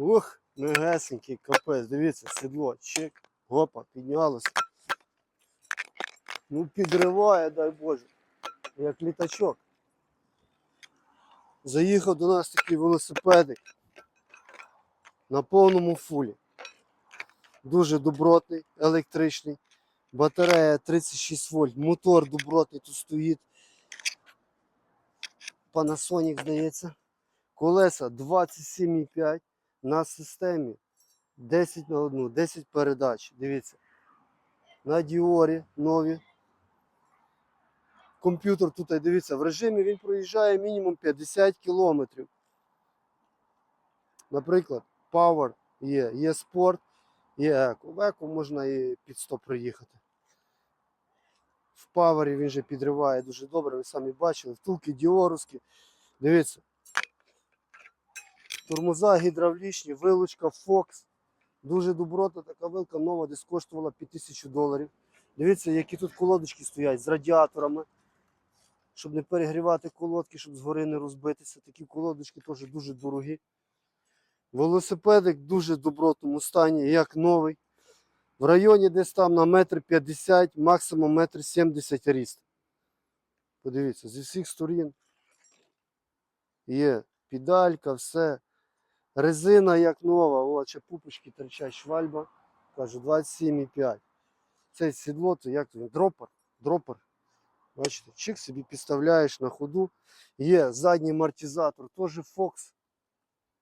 Ух, мегесенький капець, дивіться, сідло, чик, гопа, піднялося. Ну, підриває, дай Боже, як літачок. Заїхав до нас такий велосипедик на повному фулі. Дуже добротний, електричний. Батарея 36 вольт, мотор добротний тут стоїть. Panasonic, здається. Колеса 27,5 на системі 10 на 1, 10 передач. Дивіться. На Діорі нові. Комп'ютер тут, дивіться, в режимі він проїжджає мінімум 50 кілометрів. Наприклад, Power є, є Sport, є Eco. В Eco можна і під 100 проїхати. В Power він же підриває дуже добре, ви самі бачили. Втулки діоровські. Дивіться. Тормоза гідравлічні, вилучка Fox. Дуже добротна така вилка нова, десь коштувала 5000 доларів. Дивіться, які тут колодочки стоять з радіаторами. Щоб не перегрівати колодки, щоб згори не розбитися. Такі колодочки теж дуже дорогі. Велосипедик в дуже добротному стані, як новий. В районі десь там на метр 50, максимум метр 70 ріст. Подивіться, зі всіх сторін є педалька, все. Резина як нова, о, ще пупочки торчать, швальба. Кажу, 27,5. Це сідло, то як то? Дропер. Дропер. Бачите, чик собі підставляєш на ходу. Є задній амортизатор, теж Fox.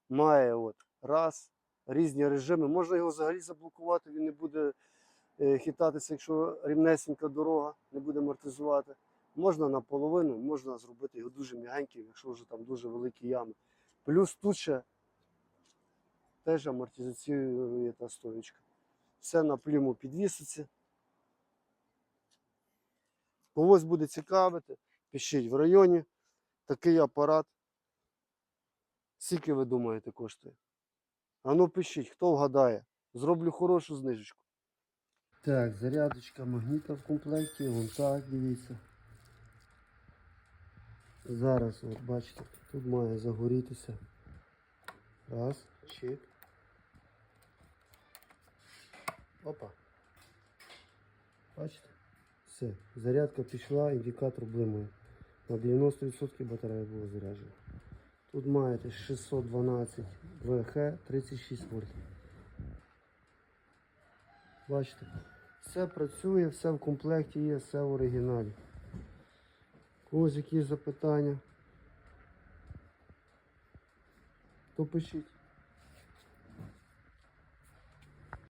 Має от раз, різні режими. Можна його взагалі заблокувати, він не буде е, хитатися, якщо рівнесенька дорога, не буде амортизувати. Можна наполовину, можна зробити його дуже м'ягеньким, якщо вже там дуже великі ями. Плюс тут ще теж амортизаційна та стоечка. Все на пліму підвіситься. Когось буде цікавити, пишіть в районі такий апарат. Скільки ви думаєте коштує? А ну пишіть, хто вгадає. Зроблю хорошу знижечку. Так, зарядочка магніта в комплекті, вон так, дивіться. Зараз, от бачите, тут має загорітися. Раз, чик. Опа. Бачите? Все, зарядка пішла, індикатор блимає. На 90% батарея була заряджена. Тут маєте 612 ВХ 36 вольт. Бачите? Все працює, все в комплекті є, все в оригіналі. Когось якісь запитання? То пишіть.